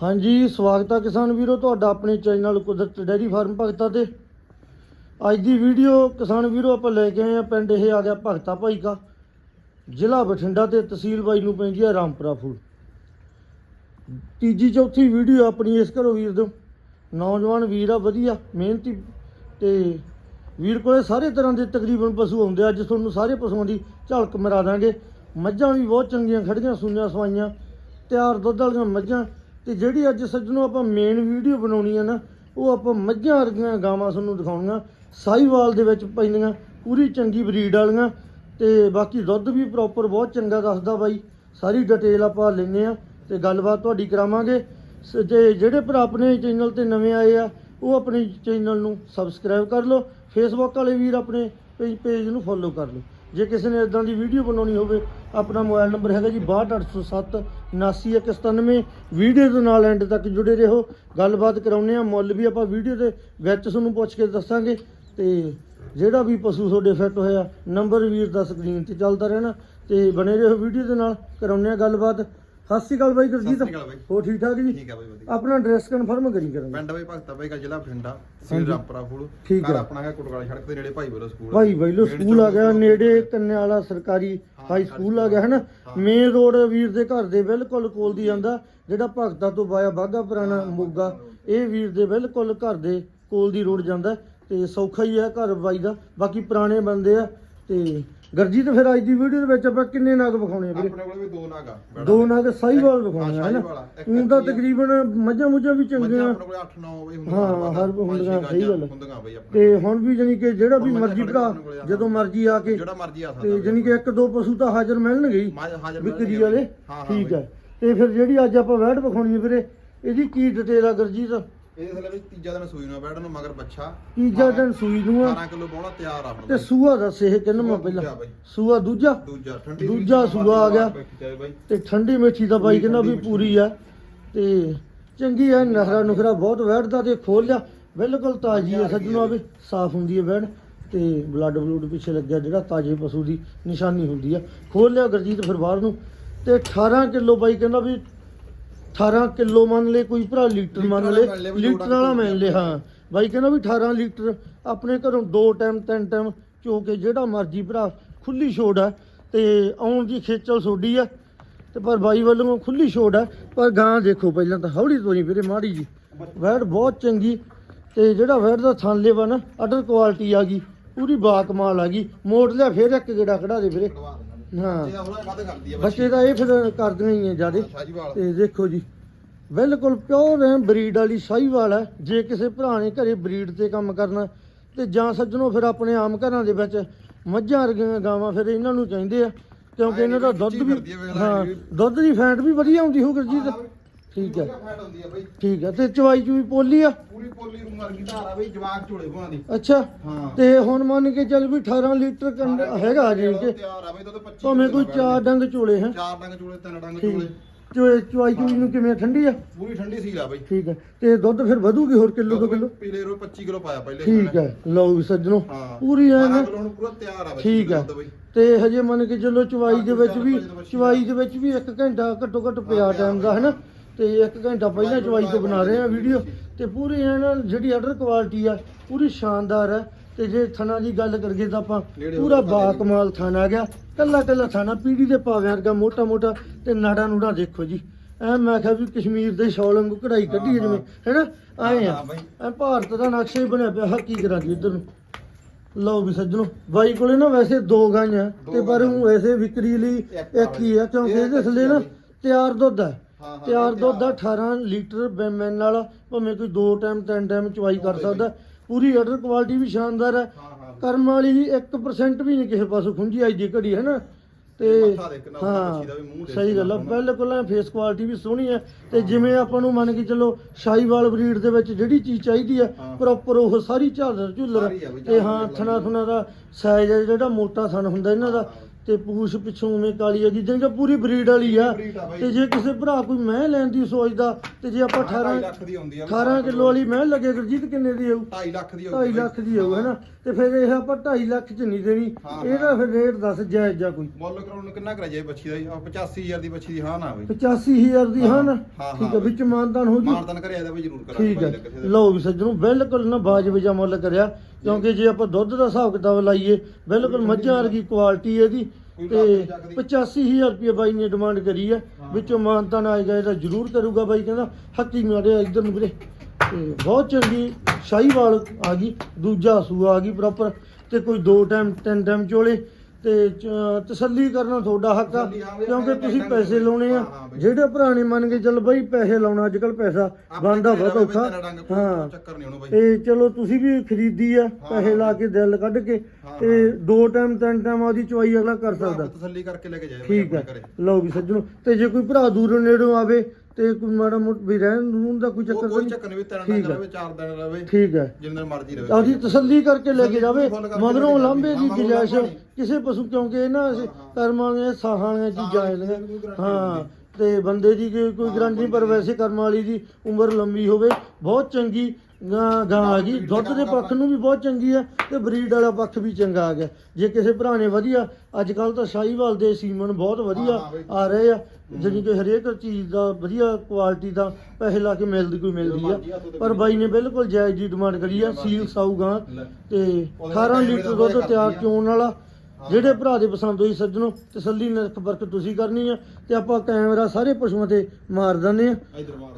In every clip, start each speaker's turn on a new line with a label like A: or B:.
A: ਹਾਂਜੀ, ਸਵਾਗਤ ਹੈ ਕਿਸਾਨ ਵੀਰੋ ਤੁਹਾਡਾ ਆਪਣੇ ਚੈਨਲ ਕੁਦਰਤ ਡੈਰੀ ਫਾਰਮ ਭਗਤਾ ਤੇ। ਅੱਜ ਦੀ ਵੀਡੀਓ ਕਿਸਾਨ ਵੀਰੋ ਆਪਾਂ ਲੈ ਕੇ ਆਏ ਆ, ਪਿੰਡ ਇਹ ਆ ਗਿਆ ਭਗਤਾ ਭਾਈ ਕਾ। ਜ਼ਿਲ੍ਹਾ ਬਠਿੰਡਾ ਤੇ ਤਹਿਸੀਲ ਬਾਈ ਨੂੰ ਪੈਂਦੀ ਹੈ ਰਾਮਪੁਰਾ ਫੂਲ। ਤੀਜੀ ਚੌਥੀ ਵੀਡੀਓ ਆਪਣੀ, ਇਸ ਘਰੋਂ ਵੀਰ ਦੋ ਨੌਜਵਾਨ ਵੀਰ ਆ, ਵਧੀਆ, ਮਿਹਨਤੀ ਤੇ ਵੀਰ ਕੋਲੇ ਸਾਰੇ ਤਰ੍ਹਾਂ ਦੇ ਤਕਰੀਬਨ ਪਸ਼ੂ ਆਉਂਦੇ ਅੱਜ ਤੁਹਾਨੂੰ ਸਾਰੇ ਪਸ਼ੂਆਂ ਦੀ ਝਲਕ ਮਰਾ ਦਾਂਗੇ। ਮੱਝਾਂ ਵੀ ਬਹੁਤ ਚੰਗੀਆਂ ਖੜੀਆਂ ਸੂਈਆਂ ਸਵਾਈਆਂ, ਤਿਆਰ ਦੁੱਧ ਵਾਲੀਆਂ ਮੱਝਾਂ ਤੇ ਜਿਹੜੀ ਅੱਜ ਸੱਜਣੋਂ ਆਪਾਂ ਮੇਨ ਵੀਡੀਓ ਬਣਾਉਣੀ ਆ ਨਾ, ਉਹ ਆਪਾਂ ਮੱਝਾਂ ਵਰਗੀਆਂ ਗਾਵਾਂ ਤੁਹਾਨੂੰ ਦਿਖਾਉਣੀਆਂ। ਸਾਈਵਾਲ ਦੇ ਵਿੱਚ ਪੈਂਦੀਆਂ, ਪੂਰੀ ਚੰਗੀ ਬਰੀਡ ਵਾਲੀਆਂ, ਤੇ ਬਾਕੀ ਦੁੱਧ ਵੀ ਪ੍ਰੋਪਰ ਬਹੁਤ ਚੰਗਾ ਦੱਸਦਾ ਬਾਈ। ਸਾਰੀ ਡਿਟੇਲ ਆਪਾਂ ਲੈਨੇ ਆ ਤੇ ਗੱਲਬਾਤ ਤੁਹਾਡੀ ਕਰਾਵਾਂਗੇ। ਸ- ਤੇ ਜਿਹੜੇ ਭਰਾ ਆਪਣੇ ਚੈਨਲ ਤੇ ਨਵੇਂ ਆਏ ਆ, ਉਹ ਆਪਣੇ ਚੈਨਲ ਨੂੰ ਸਬਸਕ੍ਰਾਈਬ ਕਰ ਲਓ। ਫੇਸਬੁੱਕ ਵਾਲੇ ਵੀਰ ਆਪਣੇ ਪੇਜ ਪੇਜ ਨੂੰ ਫੋਲੋ ਕਰ ਲਓ। ਜੇ ਕਿਸੇ ਨੇ ਇਦਾਂ ਦੀ ਵੀਡੀਓ ਬਣਾਉਣੀ ਹੋਵੇ, ਆਪਣਾ ਮੋਬਾਈਲ ਨੰਬਰ ਹੈਗਾ ਜੀ 62807 79197 ਵੀਡੀਓ ਦੇ ਨਾਲ ਐਂਡ ਤੱਕ ਜੁੜੇ ਰਹੋ। ਗੱਲਬਾਤ ਕਰਾਉਨੇ ਆ ਮੁੱਲ ਵੀ ਆਪਾਂ ਵੀਡੀਓ ਦੇ ਵਿੱਚ ਤੁਹਾਨੂੰ ਪੁੱਛ ਕੇ ਦੱਸਾਂਗੇ। ਤੇ ਜਿਹੜਾ ਵੀ ਪਸ਼ੂ ਤੁਹਾਡੇ ਫਿੱਟ ਹੋਇਆ ਨੰਬਰ ਵੀਰ ਦਾ ਸਕਰੀਨ ਤੇ ਚੱਲਦਾ ਰਹਿਣਾ। ਤੇ ਬਣੇ ਰਹੋ ਵੀਡੀਓ ਦੇ ਨਾਲ। ਕਰਾਉਨੇ ਆ ਗੱਲਬਾਤ। ਸਤਿ ਸ਼੍ਰੀ ਅਕਾਲ ਬਾਈ
B: ਸਤਿ
A: ਗੁਰਜੀਤ।
B: ਸ਼੍ਰੀ ਅਕਾਲ ਬਾਈ।
A: ਹੋ ਠੀਕ ਠਾਕ ਜੀ?
B: ਠੀਕ ਆ ਬਾਈ ਵਧੀਆ।
A: ਆਪਣਾ ਐਡਰੈਸ ਕਨਫਰਮ ਕਰੀ ਕਰਾਂਗੇ।
B: ਪਿੰਡ ਬਾਈ ਭਗਤਾ ਬਾਈ ਦਾ ਜ਼ਿਲ੍ਹਾ ਬਠਿੰਡਾ। ਸਿਰ ਰਾਮਪੁਰਾ ਫੂਲ।
A: ਠੀਕ
B: ਘਰ
A: ਆ।
B: ਆਪਣਾ ਹੈ ਕੁਟਵਾਲੀ ਸੜਕ ਦੇ ਨੇੜੇ ਭਾਈ ਬੋਲੋ ਸਕੂਲ।
A: ਭਾਈ ਬੈਲੋ
B: ਮੇਨ
A: ਸਕੂਲ ਆ
B: ਚੌਂਕ
A: ਗਿਆ ਨੇੜੇ ਕੰਨੇ ਵਾਲਾ ਸਰਕਾਰੀ
B: ਹਾਂ,
A: ਹਾਈ ਸਕੂਲ ਆ ਗਿਆ ਹੈ ਨਾ
B: ਹਾਂ।
A: ਮੇਨ ਰੋਡ ਵੀਰ ਦੇ ਘਰ ਦੇ ਬਿਲਕੁਲ ਕੋਲ ਦੀ ਜਾਂਦਾ ਜਿਹੜਾ ਭਗਤਾ ਤੋਂ ਬਾਇਆ ਬਾਗਾ ਪੁਰਾਣਾ ਮੋਗਾ ਇਹ ਵੀਰ ਦੇ ਬਿਲਕੁਲ ਘਰ ਦੇ ਕੋਲ ਦੀ ਰੋਡ ਜਾਂਦਾ ਤੇ ਸੌਖਾ ਹੀ ਆ ਘਰ ਬਾਈ ਦਾ ਬਾਕੀ ਪੁਰਾਣੇ ਬੰਦੇ ਆ ਤੇ ਗਰਜੀਤ ਫਿਰ ਅੱਜ ਦੀ ਵੀਡੀਓ ਦੇ ਵਿੱਚ ਆਪਾਂ ਕਿੰਨੇ ਨਗ ਵਿਖਾਉਣੇ ਆ ਵੀਰੇ
B: ਆਪਣੇ ਕੋਲ ਵੀ ਦੋ ਨਾਗ ਆ ਬੈੜਾ
A: ਦੋ। ਨਗ ਸਾਈਵਾਲ ਵਿਖਾਉਣੇ ਆ ਹੈ
B: ਸਾਹੀਵਾਲ ਆ। ਇੱਕ
A: ਊਂ ਤਾਂ। ਤਕਰੀਬਨ ਮੱਝਾਂ ਮੁੱਝਾਂ ਵੀ
B: ਮੱਝਾਂ
A: ਚੰਗੀਆਂ
B: ਆਪਣੇ ਕੋਲ 8 9 ਬਈ ਹੁੰਦੀਆਂ
A: ਹਾਂ,
B: ਬਾਅਦ।
A: ਹਰ
B: ਪੰਜ ਛੇ
A: ਹੁੰਦੀਆਂ, ਸਹੀ ਗੱਲ ਆ।
B: ਹੁੰਦੀਆਂ ਬਈ ਆਪਣੇ
A: ਤੇ ਹੁਣ ਵੀ ਜਾਨੀ ਕਿ ਜਿਹੜਾ ਵੀ ਮਰਜ਼ੀ ਭਰਾ। ਜਦੋਂ ਮਰਜ਼ੀ ਆ ਕੇ
B: ਜਿਹੜਾ ਮਰਜ਼ੀ ਆ ਸਕਦਾ
A: ਤੇ। ਜਾਨੀ ਕਿ ਇੱਕ ਦੋ ਪਸ਼ੂ ਤਾਂ ਹਾਜ਼ਰ ਮਿਲਣਗੇ ਹੀ
B: ਮੱਝ ਹਾਜ਼ਰ
A: ਵਿਕਰੀ
B: ਮਿਲਣਗੇ
A: ਵਾਲੇ
B: ਹਾਂ, ਹਾਂ
A: ਠੀਕ
B: ਬਈ।
A: ਹੈ ਤੇ ਫਿਰ ਜਿਹੜੀ ਅੱਜ ਆਪਾਂ ਵੈਟ ਵਿਖਾਉਣੀ ਹੈ ਵੀਰੇ ਇਹਦੀ ਕੀ ਡਿਟੇਲ ਆ ਗੁਰਜੀਤ
B: ਇਹਦੇ ਥੱਲੇ ਵੀ ਤੀਜਾ ਦਿਨ ਸੂਈ ਨੂੰ ਬੈਠ ਨੂੰ ਮਗਰ ਬੱਚਾ
A: ਤੀਜਾ ਦਿਨ ਸੂਈ ਨੂੰ ਆ।
B: 12 ਕਿਲੋ ਬੋਣਾ ਤਿਆਰ ਆ
A: ਤੇ ਸੂਆ ਦੱਸ ਇਹ ਕਿੰਨਾ
B: ਸੂਆ
A: ਪਹਿਲਾਂ। ਸੂਆ ਦੂਜਾ?
B: ਦੂਜਾ ਠੰਡੀ
A: ਦੂਜਾ ਸੂਆ ਆ ਗਿਆ। ਤੇ ਠੰਡੀ ਮਿੱਠੀ ਦਾ ਬਾਈ ਕਹਿੰਦਾ ਵੀ ਪੂਰੀ ਆ। ਤੇ ਚੰਗੀ ਆ ਨਖਰਾ ਨੁਖਰਾ ਬਹੁਤ ਵੈਟਦਾ ਤੇ ਖੋਲ ਲਿਆ ਬਿਲਕੁਲ ਤਾਜ਼ੀ ਆ ਸੱਜਣੋ ਆਵੇ ਸਾਫ਼ ਹੁੰਦੀ ਹੈ ਵੈੜ ਤੇ ਬਲੱਡ ਬਲੂਡ ਪਿੱਛੇ ਲੱਗਿਆ ਜਿਹੜਾ ਤਾਜ਼ੇ ਪਸ਼ੂ ਦੀ ਨਿਸ਼ਾਨੀ ਹੁੰਦੀ ਆ। ਖੋਲ ਲਿਆ ਗੁਰਜੀਤ ਫਿਰ ਬਾਹਰ ਨੂੰ। ਤੇ 18 ਕਿਲੋ ਬਾਈ ਕਹਿੰਦਾ ਵੀ 18 ਕਿਲੋ ਮੰਨ ਲੈ ਕੋਈ ਭਰਾ ਲੀਟਰ ਮੰਨ ਲੈ ਲੀਟਰ ਵਾਲਾ ਮੰਨ ਲੈ ਹਾਂ। ਬਾਈ ਕਹਿੰਦਾ ਵੀ 18 ਲੀਟਰ ਆਪਣੇ ਘਰੋਂ ਦੋ ਟਾਈਮ ਤਿੰਨ ਟਾਈਮ ਚੋ ਕੇ ਜਿਹੜਾ ਮਰਜ਼ੀ ਭਰਾ ਖੁੱਲੀ ਛੋੜ ਆ ਤੇ ਆਉਣ ਦੀ ਖੇਚਲ ਸੋਡੀ ਆ ਤੇ ਪਰ ਬਾਈ ਵੱਲੋਂ ਖੁੱਲੀ ਛੋੜ ਆ ਪਰ ਗਾਂ ਦੇਖੋ ਪਹਿਲਾਂ ਤਾਂ ਹੌਲੀ ਤੋਰੀ ਵੀਰੇ ਮਾੜੀ ਜੀ। ਵੈੜ ਬਹੁਤ ਚੰਗੀ ਤੇ ਜਿਹੜਾ ਵੈੜ ਦਾ ਥਣ ਲੇਵਾ ਨਾ ਅਡਰ ਕੁਆਲਿਟੀ ਆ ਗਈ ਪੂਰੀ ਬਾ ਕਮਾਲ ਆ ਗਈ। ਮੋੜ ਲਿਆ ਫਿਰ ਇੱਕ ਗੇੜਾ ਖੜਾ ਦੇ ਵੀਰੇ। ਹਾਂ।
B: ਬੱਚੇ ਦਾ ਉਹਨਾਂ ਵੱਧ ਕਰਦੀ ਆ
A: ਬੱਚੇ। ਦਾ ਇਹ ਫਿਰ ਕਰਦੀਆਂ ਹੀ ਆ ਜਿਆਦੇ। ਤੇ ਦੇਖੋ ਜੀ ਬਿਲਕੁਲ ਪਿਓਰ ਹੈ ਬਰੀਡ ਵਾਲੀ ਸਾਹੀਵਾਲ ਹੈ। ਜੇ ਕਿਸੇ ਭਰਾ ਨੇ ਘਰੇ ਬਰੀਡ ਤੇ ਕੰਮ ਕਰਨਾ ਤੇ ਜਾਂ ਸੱਜਣੋ ਫਿਰ ਆਪਣੇ ਆਮ ਘਰਾਂ ਦੇ ਵਿੱਚ ਮੱਝਾਂ ਵਰਗੀਆਂ ਗਾਵਾਂ ਫਿਰ ਇਹਨਾਂ ਨੂੰ ਕਹਿੰਦੇ ਆ ਕਿਉਂਕਿ ਇਹਨਾਂ ਦਾ ਦੁੱਧ ਵੀ ਹਾਂ। ਦੁੱਧ ਦੀ ਫੈਟ ਵੀ ਵਧੀਆ ਆਉਂਦੀ ਹੋਊ ਗੁਰਜੀਤ ਠੀਕ ਹੈ।
B: ਹੁੰਦੀ ਆ ਬਈ।
A: ਠੀਕ ਹੈ। ਤੇ ਚਵਾਈ ਚੂਈ ਪੋਲੀ ਆ?
B: ਪੂਰੀ ਪੋਲੀ ਰੂਮ ਵਰਗੀ ਧਾਰ ਆ ਬਈ ਜਵਾਕ ਝੋਲੇ ਭੋਣਾ ਦੀ।
A: ਅੱਛਾ।
B: ਹਾਂ।
A: ਤੇ ਹੁਣ ਮੰਨ ਕੇ ਚੱਲ ਵੀ 18 ਲੀਟਰ ਕੰਡ ਹੈਗਾ ਜੀ ਕਿ
B: ਤਿਆਰ ਆ ਬਈ ਦੁੱਧ 25
A: ਭਾਵੇਂ ਕੋਈ ਚਾਰ ਡੰਗ ਚੋਲੇ ਹੈ।
B: ਚਾਰ ਡੰਗ ਚੋਲੇ ਤਿੰਨ ਡੰਗ ਚੋਲੇ
A: ਚੋਏ ਚਵਾਈ ਚੂਈ ਨੂੰ ਕਿਵੇਂ ਠੰਡੀ ਆ?
B: ਪੂਰੀ ਠੰਡੀ ਸੀਲ ਆ ਬਈ।
A: ਠੀਕ ਹੈ। ਤੇ ਦੁੱਧ ਫਿਰ ਵਧੂਗੀ ਹੋਰ ਕਿਲੋ ਤੋਂ ਕਿਲੋ?
B: ਪੀਲੇ ਰੋ 25 ਕਿਲੋ ਪਾਇਆ ਪਹਿਲੇ
A: ਠੀਕ ਹੈ। ਲਓ ਵੀ ਸੱਜਣੋ ਪੂਰੀ ਐ
B: 12 ਕਿਲੋ ਹੁਣ ਪੂਰਾ ਤਿਆਰ ਆ ਬਈ
A: ਠੀਕ ਹੈ। ਤੇ ਹਜੇ ਮੰਨ ਕੇ ਚੱਲੋ ਚਵਾਈ ਦੇ ਵਿੱਚ ਵੀ ਚਵਾਈ ਦੇ ਵਿੱਚ ਵੀ 1 ਘੰਟਾ ਘੱਟੋ ਘੱਟ ਪਿਆ ਟਾਈਮ ਦਾ ਹੈਨਾ ਤੇ 1 ਘੰਟਾ ਪਹਿਲਾਂ ਚਵਾਈ ਤੋਂ ਬਣਾ ਰਹੇ ਆ ਵੀਡੀਓ ਤੇ ਪੂਰੀ ਐ ਨਾ ਜਿਹੜੀ ਆਰਡਰ ਕੁਆਲਿਟੀ ਆ ਪੂਰੀ ਸ਼ਾਨਦਾਰ ਹੈ ਤੇ ਜੇ ਥਣਾ ਦੀ ਗੱਲ ਕਰੀਏ ਤਾਂ ਆਪਾਂ ਪੂਰਾ
B: ਹੋ ਕੇ
A: ਬਾ ਕਮਾਲ ਥਾਣਾ ਆ ਗਿਆ ਕੱਲਾ ਕੱਲਾ ਥਾਣਾ ਪੀੜੀ ਦੇ ਭਾਵੇਂ ਵਰਗਾ ਮੋਟਾ ਮੋਟਾ ਤੇ ਨਾੜਾ ਨੂੜਾ ਦੇਖੋ ਜੀ। ਐ ਮੈਂ ਕਿਹਾ ਵੀ ਕਸ਼ਮੀਰ ਦੇ ਸ਼ਾਲ ਵਾਂਗੂ ਕਢਾਈ ਕੱਢੀ ਹੈ ਜਿਵੇਂ ਹੈਨਾ? ਆਏ ਆ। ਐ ਭਾਰਤ ਦਾ ਨਕਸ਼ਾ ਹੀ ਬਣਿਆ ਪਿਆ ਹਰ ਕੀ ਕਰਾਂ ਜੀ ਇੱਧਰ ਨੂੰ। ਲਓ ਵੀ ਸੱਜਣੋ ਬਾਈ ਕੋਲੇ ਨਾ ਵੈਸੇ ਦੋ ਗਾਈਆਂ ਤੇ ਪਰ ਉਹ ਵੈਸੇ ਵਿਕਰੀ ਲਈ
B: ਇੱਕ
A: ਇੱਕ ਹੀ ਆ ਕਿਉਂਕਿ
B: ਇਹ
A: ਇਹਦੇ ਥੱਲੇ ਨਾ
B: ਆ
A: ਤਿਆਰ ਦੁੱਧ ਹੈ
B: ਹਾਂ, ਹਾਂ,
A: ਤਿਆਰ ਦੁੱਧ
B: ਤਿਆਰ
A: 18 ਲੀਟਰ ਬੈਮੈਨ ਨਾਲ ਭਾਵੇਂ ਕੋਈ ਦੋ ਟਾਈਮ ਤਿੰਨ ਟਾਈਮ ਚਵਾਈ ਕਰ ਸਕਦਾ। ਪੂਰੀ ਆਰਡਰ ਕੁਆਲਿਟੀ ਵੀ ਸ਼ਾਨਦਾਰ ਹੈ।
B: ਹਾਂ ਹਾਂ
A: ਕਰਮ ਵਾਲੀ 1% ਵੀ ਨਹੀਂ ਕਿਸੇ ਪਾਸੋਂ ਖੁੰਝੀ ਆਈ ਦੀ ਘੜੀ ਹੈ ਨਾ? ਤੇ
B: ਮੱਥਾ ਦੇਖ
A: ਹਾਂ
B: ਮੱਛੀ ਦਾ ਵੀ ਮੂੰਹ ਦੇਖ
A: ਸਹੀ ਗੱਲ
B: ਕਿੰਨਾ
A: ਬਿਲਕੁਲ ਫੇਸ ਕੁਆਲਿਟੀ ਵੀ ਸੋਹਣੀ ਹੈ। ਤੇ ਜਿਵੇਂ ਆਪਾਂ ਨੂੰ ਮੰਨ ਕੇ ਚੱਲੋ ਸ਼ਾਹੀਵਾਲ ਬਰੀਡ ਦੇ ਵਿੱਚ ਜਿਹੜੀ ਚੀਜ਼ ਚਾਹੀਦੀ
B: ਹਾਂ।
A: ਪ੍ਰੋਪਰ ਉਹ ਸਾਰੀ ਝਾਲਰ ਝੁੱਲਰ। ਤੇ ਹਾਂ ਥਣਾ ਥਣਾ ਦਾ ਸਾਈਜ਼ ਜਿਹੜਾ ਮੋਟਾ ਥਣ ਹੁੰਦਾ ਇਹਨਾਂ ਦਾ।
B: ਹਾਂ।
A: ਤੇ ਪੂਛ ਪਿੱਛੋਂ ਉਵੇਂ ਕਾਲੀ ਹੈਗੀ ਜਿਵੇਂ ਕਿ ਪੂਰੀ ਬਰੀਡ ਵਾਲੀ ਆ
B: ਆ ਬਾਈ।
A: ਤੇ ਜੇ ਕਿਸੇ ਭਰਾ ਕੋਈ ਮੈਂ ਲੈਣ ਦੀ ਸੋਚਦਾ ਤੇ ਜੇ ਆਪਾਂ 18
B: 2.5 ਲੱਖ ਦੀ ਆਉਂਦੀ ਆ।
A: 18 ਕਿਲੋ ਵਾਲੀ ਮੈਂ ਲੱਗੇ ਗੁਰਜੀਤ ਕਿੰਨੇ ਦੀ ਆਊ?
B: 2.5 ਲੱਖ ਦੀ
A: 2.5 ਲੱਖ ਦੀ ਆਊ ਹੈਨਾ ਤੇ ਫਿਰ ਇਹ ਆਪਾਂ 2.5 ਲੱਖ ਚ ਨਹੀਂ ਦੇਣੀ।
B: ਹਾਂ,
A: ਇਹਦਾ ਫਿਰ ਰੇਟ ਦੱਸ ਜਾਇਜ਼ ਜਾਂ ਕੋਈ?
B: ਮੁੱਲ ਕਰਾਉਣ ਨੂੰ ਕਿੰਨਾ ਕਰਾਈਏ ਬੱਚੀ ਦਾ? ਜੀ? ਆਹ 85000 ਦੀ ਬੱਚੀ ਦੀ ਹਾਂ ਨਾ ਬਈ।
A: 85000 ਦੀ ਹਾਂ ਨਾ?
B: ਹਾਂ,
A: ਠੀਕ ਹੈ
B: ਹਾਂ।
A: ਵਿੱਚ ਮਾਨਦਾਨ ਹੋ ਜੂ।
B: ਮਾਨਤਨ ਕਰਿਆ ਦਾ ਬਈ ਜ਼ਰੂਰ ਕਰਾਂਗੇ
A: ਠੀਕ
B: ਭਾਈ
A: ਹੈ
B: ਦਾ ਕਿਸੇ ਦਾ।
A: ਲਓ ਵੀ ਸੱਜਣੋ ਬਿਲਕੁਲ ਨਾ ਬਾਜਬ ਜਾਂ ਮੁੱਲ ਕਰਿਆ। ਕਿਉਂਕਿ ਜੇ ਆਪਾਂ ਦੁੱਧ ਦਾ ਹਿਸਾਬ ਕਿਤਾਬ ਲਾਈਏ ਬਿਲਕੁਲ ਮੱਝਾਂ ਵਰਗੀ ਕੁਆਲਿਟੀ ਇਹਦੀ ਤੇ
B: ਲੱਖ ਨੀ ਚੱਕਦੀ।
A: 85000 ਰੁਪਏ ਬਾਈ ਨੇ ਡਿਮਾਂਡ ਕਰੀ ਹੈ। ਵਿੱਚੋਂ ਮਾਨਤਾਨ ਆਏਗਾ ਇਹਦਾ ਜ਼ਰੂਰ ਕਰੂਗਾ ਬਾਈ ਕਹਿੰਦਾ ਹੱਕੀ ਮਾਰੇ ਇੱਧਰ ਨੂੰ ਵੀਰੇ। ਤੇ ਬਹੁਤ ਚੰਗੀ ਸ਼ਾਹੀਵਾਲ ਆ ਗਈ ਦੂਜਾ ਸੂਆ ਆ ਗਈ ਪ੍ਰੋਪਰ ਤੇ ਕੋਈ ਦੋ ਟਾਈਮ ਤਿੰਨ ਟਾਈਮ ਚੋਲੇ। ਤੇ ਚ- ਤਸੱਲੀ ਕਰਨਾ ਤੁਹਾਡਾ ਹੱਕ ਆ
B: ਤਸੱਲੀ, ਹਾਂ ਵੀ
A: ਕਿਉਂਕਿ
B: ਆਪਣੇ
A: ਤੁਸੀਂ ਪੈਸੇ ਲਾਉਣੇ ਆ।
B: ਹਾਂ, ਹਾਂ ਬਈ।
A: ਜਿਹੜੇ ਭਰਾ ਨੇ ਮੰਨ ਕੇ ਚੱਲ ਬਾਈ ਪੈਸੇ ਲਾਉਣਾ ਅੱਜ ਕੱਲ ਪੈਸਾ
B: ਘਰੇ
A: ਬਹੁਤ ਔਖਾ। ਹਾਂ।
B: ਚੱਕਰ ਨਹੀਂ ਉਹਨੂੰ ਬਾਈ।
A: ਤੇ ਚਲੋ ਤੁਸੀਂ ਵੀ ਖਰੀਦੀ ਆ ਪੈਸੇ ਲਾ ਕੇ ਦਿਲ ਕੱਢ ਕੇ
B: ਹਾਂ,
A: ਤੇ ਦੋ ਟਾਈਮ ਤਿੰਨ ਟਾਈਮ ਆਦੀ ਚੁਆਈ ਅਗਲਾ ਕਰ ਸਕਦਾ।
B: ਤਸੱਲੀ ਕਰਕੇ ਲੈ ਕੇ ਜਾਏ ਬਾਈ
A: ਠੀਕ
B: ਆਪਣੇ
A: ਹੈ
B: ਘਰੇ।
A: ਲਓ ਵੀ ਸੱਜਣੋ ਤੇ ਜੇ ਕੋਈ ਭਰਾ ਦੂਰੋਂ ਨੇੜੋਂ ਆਵੇ ਤੇ ਕੋਈ ਮਾੜਾ ਮੋਟ ਵੀ ਰਹਿਣ ਨੂੰ ਦਾ ਕੋਈ ਚੱਕਰ
B: ਕੋਈ
A: ਨਹੀਂ
B: ਚੱਕਰ ਨਹੀਂ ਵੀ ਤੇਰਾ
A: ਠੀਕ ਹੈ।
B: ਰਵੇ ਚਾਰ ਦਿਨ ਰਵੇ
A: ਠੀਕ ਹੈ
B: ਜਿੰਨਾ ਮਰਜ਼ੀ ਰਵੇ
A: ਤਸੱਲੀ ਕਰਕੇ ਲੈ ਕੇ ਜਾਵੇ
B: ਕਰਕੇ
A: ਮਗਰੋਂ
B: ਲੈ ਕੇ
A: ਲਾਂਬੇ ਦੀ
B: ਜਾਵੇ।
A: ਗੁੰਜਾਇਸ਼
B: ਮਗਰੋਂ
A: ਕਿਸੇ ਪਸ਼ੂ ਕਿਉਂਕਿ ਇਹ ਨਾ ਅਸੀਂ ਕਰਮਾਂ ਦੀਆਂ ਸਾਹਾਂ ਦੀਆਂ ਚੀਜ਼ਾਂ
B: ਸਾਹਾਂ ਦੀ ਕੋਈ guarantee
A: ਹਾਂ। ਤੇ ਬੰਦੇ ਦੀ ਕੋਈ ਕੋਈ ਗਰੰਟੀ ਪਰ। ਵੈਸੇ ਕਰਮ ਵਾਲੀ ਦੀ ਉਮਰ ਲੰਬੀ ਹੋਵੇ ਬਹੁਤ ਚੰਗੀ ਗਾਂ ਗਾਂ ਆ ਗਈ ਦੁੱਧ ਦੇ ਪੱਖ ਨੂੰ ਵੀ ਬਹੁਤ ਚੰਗੀ ਆ ਤੇ ਬਰੀਡ ਵਾਲਾ ਪੱਖ ਵੀ ਚੰਗਾ ਆ ਗਿਆ ਜੇ ਕਿਸੇ ਭਰਾ ਨੇ ਵਧੀਆ ਅੱਜ ਕੱਲ ਤਾਂ ਸ਼ਾਹੀਵਾਲ ਦੇ ਸੀਮਨ ਬਹੁਤ ਵਧੀਆ। ਆ ਰਹੇ ਆ ਜਾਣੀ ਕਿ ਹਰੇਕ ਚੀਜ਼ ਦਾ ਵਧੀਆ ਕੁਆਲਿਟੀ ਦਾ ਪੈਸੇ ਲਾ ਕੇ ਮਿਲਦੀ ਕੋਈ ਮਿਲਦੀ ਆ ਪਰ ਬਾਈ ਨੇ ਬਿਲਕੁਲ ਜਾਇਜ਼ ਦੀ ਡਿਮਾਂਡ ਕਰੀ ਆ ਸੀਲ ਸਾਊਗਾ
B: ਲੈ।
A: ਤੇ
B: ਉਹਦੇ
A: 18
B: ਨਾਲ
A: ਲੀਟਰ ਦੁੱਧ ਤਿਆਰ। ਚੋਣ ਵਾਲਾ। ਜਿਹੜੇ ਭਰਾ ਦੇ ਪਸੰਦ ਹੋਈ ਸੱਜਣੋ ਤਸੱਲੀ ਨਾਲ ਫ਼ਰਕ ਤੁਸੀਂ ਕਰਨੀ ਆ ਤੇ ਆਪਾਂ ਕੈਮਰਾ ਸਾਰੇ ਪਸ਼ੂਆਂ ਤੇ ਮਾਰ ਦਿੰਦੇ ਆ।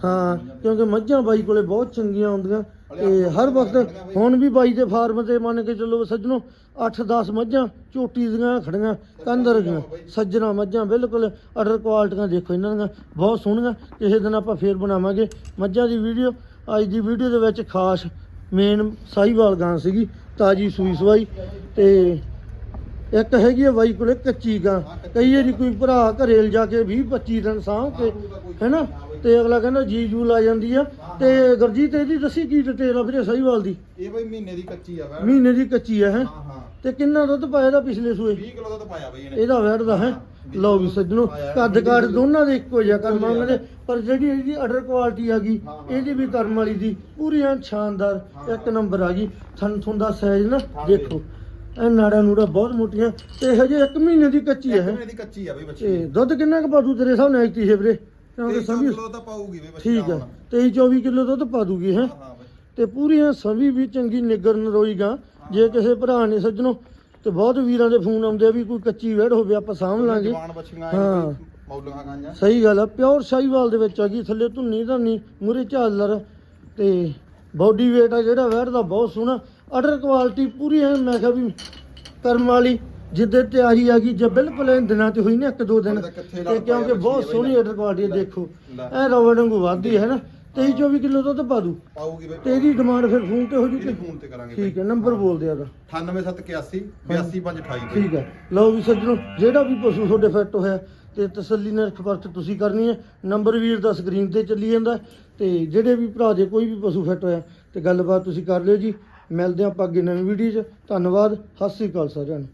A: ਹਾਂ ਕਿਉਂਕਿ ਮੱਝਾਂ ਬਾਈ ਕੋਲੇ ਬਹੁਤ ਚੰਗੀਆਂ ਆਉਂਦੀਆਂ ਤੇ ਹਰ ਵਕਤ ਹੁਣ ਵੀ ਬਾਈ ਦੇ ਫਾਰਮ ਤੇ ਮੰਨ ਕੇ ਚੱਲੋ ਸੱਜਣੋ 8-10 ਮੱਝਾਂ ਝੋਟੀ ਦੀਆਂ ਖੜੀਆਂ ਕੰਦਰ ਦੀਆਂ ਸੱਜਣਾ ਮੱਝਾਂ ਬਿਲਕੁਲ ਅਡਰ ਕੁਆਲਟੀਆਂ ਦੇਖੋ ਇਹਨਾਂ ਦੀਆਂ ਬਹੁਤ ਸੋਹਣੀਆਂ। ਕਿਸੇ ਦਿਨ ਆਪਾਂ ਫੇਰ ਬਣਾਵਾਂਗੇ ਮੱਝਾਂ ਦੀ ਵੀਡੀਓ ਅੱਜ ਦੀ ਵੀਡੀਓ ਦੇ ਵਿੱਚ ਖਾਸ ਮੇਨ ਸਾਹੀਵਾਲ ਗਾਂ ਸੀਗੀ ਤਾਜੀ ਸੂਈ ਸਵਾਈ ਤੇ ਇੱਕ ਹੈਗੀ ਆ ਬਾਈ ਕੋਲੇ ਕੱਚੀ ਗਾਂ। ਕਈ ਵਾਰੀ ਕੋਈ ਭਰਾ ਘਰੇ ਲਿਜਾ ਕੇ 20 25 ਦਿਨ ਸਾਂਭ ਕੇ ਹੈਨਾ? ਤੇ ਅਗਲਾ ਕਹਿੰਦਾ ਜੀ ਜੂ ਲਾ ਜਾਂਦੀ ਆ। ਤੇ ਗੁਰਜੀਤ ਇਹਦੀ ਦੱਸੀ ਕੀ ਡਿਟੇਲ ਆ ਵੀਰੇ ਸਹੀਵਾਲ ਦੀ?
B: ਇਹ ਬਈ ਮਹੀਨੇ ਦੀ ਕੱਚੀ ਆ ਵੈ
A: ਮਹੀਨੇ ਦੀ ਕੱਚੀ ਆ ਹੈ?
B: ਹਾਂ ਹਾਂ।
A: ਤੇ ਕਿੰਨਾ ਦੁੱਧ ਪਾਇਆ ਦਾ ਪਿਛਲੇ ਸੂਏ?
B: 20 ਕਿਲੋ ਦਾ ਤਾਂ ਪਾਇਆ ਬਈ ਇਹਨੇ।
A: ਇਹਦਾ ਵੈਟ ਦਾ ਹੈ? ਲਓ ਵੀ ਸੱਜਣੋ ਕੱਦ ਕਾਠ ਦੋਨਾਂ ਦੇ ਇੱਕੋ ਜਿਹਾ ਕਰਮ ਵਾਲੇ ਪਰ ਜਿਹੜੀ ਇਹਦੀ ਅਡਰ ਕੁਆਲਿਟੀ ਆ ਗਈ ਇਹਦੀ ਵੀ ਕਰਮ ਵਾਲੀ ਦੀ ਪੂਰੀ ਐਨ ਸ਼ਾਨਦਾਰ ਇੱਕ ਨੰਬਰ ਆ ਗਈ। ਥਣ ਥੁਣ ਦਾ ਸਾਈਜ਼ ਨਾ ਦੇਖੋ। ਇਹ ਨਾੜਾ ਨੂੜਾ ਬਹੁਤ ਮੋਟੀਆਂ ਤੇ ਹਜੇ 1 ਮਹੀਨੇ ਦੀ ਕੱਚੀ ਹੈ
B: ਮਹੀਨੇ ਦੀ ਕੱਚੀ ਆ ਬਈ ਬੱਚੀ।
A: ਤੇ ਦੁੱਧ ਕਿੰਨਾ ਕੁ ਪਾਦੂ ਤੇਰੇ ਹਿਸਾਬ ਨਾਲ ਐਕਟੀ ਹੈ ਵੀਰੇ? ਕਿਉਂਕਿ
B: 23
A: ਸਮਝੀ?
B: ਕਿਲੋ ਤਾਂ ਪਾਊਗੀ ਬਈ ਬੱਚੀ
A: ਠੀਕ ਹੈ 23 24 ਕਿਲੋ ਦੁੱਧ ਪਾ ਦੂਗੀ ਹੈ?
B: ਹਾਂ ਹਾਂ ਬਈ।
A: ਤੇ ਪੂਰੀ ਐਂ ਸਵੀ ਵੀ ਚੰਗੀ ਨਿਗਰ ਨਰੋਈ ਗਾਂ। ਜੇ ਕਿਸੇ ਭਰਾ ਨੇ ਸੱਜਣੋ ਤੇ ਬਹੁਤ ਵੀਰਾਂ ਦੇ ਫੋਨ ਆਉਂਦੇ ਆ ਵੀ ਕੋਈ ਕੱਚੀ ਵੜ ਹੋਵੇ ਆਪਾਂ ਸਾਂਭ ਲਾਂਗੇ।
B: ਜਵਾਨ ਬੱਚੀਆਂ
A: ਹਾਂ।
B: ਹਾਂ ਮੌਲੀਆਂ ਗਾਂਆਂ
A: ਸਹੀ ਗੱਲ ਆ ਪਿਓਰ ਸ਼ਾਹੀਵਾਲ ਦੇ ਵਿੱਚ ਆ ਗਈ ਥੱਲੇ ਧੁੰਨੀ ਧਾਨੀ ਮੂਰੇ ਝਾਲਰ ਤੇ ਬਾਡੀ weight ਆ ਜਿਹੜਾ ਵੈੜ ਦਾ ਬਹੁਤ ਸੋਹਣਾ। ਅਡਰ ਕੁਆਲਿਟੀ ਪੂਰੀ ਐ ਮੈਂ ਕਿਹਾ ਵੀ ਕਰਮ ਵਾਲੀ ਜਿੱਦੇ ਤਿਆਰੀ ਆ ਗਈ ਜੇ ਬਿਲਕੁਲ ਇਹ ਦਿਨਾਂ ਤੇ ਹੋਈ ਨਾ ਇੱਕ ਦੋ ਦਿਨ ਤੇ ਕਿਉਂਕਿ ਬਹੁਤ ਸੋਹਣੀ ਅਡਰ ਕੁਆਲਿਟੀ
B: ਲੈ।
A: ਦੇਖੋ। ਐ ਰਵੜ ਵਾਂਗੂ ਵੱਧਦੀ ਹੈ ਨਾ 23 24 ਕਿਲੋ ਦੁੱਧ ਪਾ ਦੂ।
B: ਪਾਊਗੀ ਬਈ।
A: ਤੇ ਇਹਦੀ ਡਿਮਾਂਡ ਫਿਰ ਫੋਨ ਤੇ ਹੋ ਜੂ
B: ਇਹਦੇ ਫੋਨ ਤੇ ਕਰਾਂਗੇ
A: ਠੀਕ ਹੈ ਨੰਬਰ ਬੋਲ ਦਿਆ ਦਾ
B: 98781 82528
A: ਠੀਕ ਹੈ। ਲਓ ਵੀ ਸੱਜਣੋ ਜਿਹੜਾ ਵੀ ਪਸ਼ੂ ਤੁਹਾਡੇ ਫਿੱਟ ਹੋਇਆ ਤੇ ਤਸੱਲੀ ਨਾਲ ਖਬਰਤ ਤੁਸੀਂ ਕਰਨੀ ਹੈ। ਨੰਬਰ ਵੀਰ ਦਾ ਸਕਰੀਨ ਤੇ ਚੱਲੀ ਜਾਂਦਾ ਹੈ ਤੇ ਜਿਹੜੇ ਵੀ ਭਰਾ ਦੇ ਕੋਈ ਵੀ ਪਸ਼ੂ ਫਿੱਟ ਹੋਇਆ ਤੇ ਗੱਲਬਾਤ ਤੁਸੀਂ ਕਰ ਲਿਓ ਜੀ। ਮਿਲਦੇ ਹਾਂ ਆਪਾਂ ਅੱਗੇ ਨਵੀਂ ਵੀਡੀਓ 'ਚ। ਧੰਨਵਾਦ ਸਤਿ ਸ੍ਰੀ ਅਕਾਲ ਸਾਰਿਆਂ ਨੂੰ।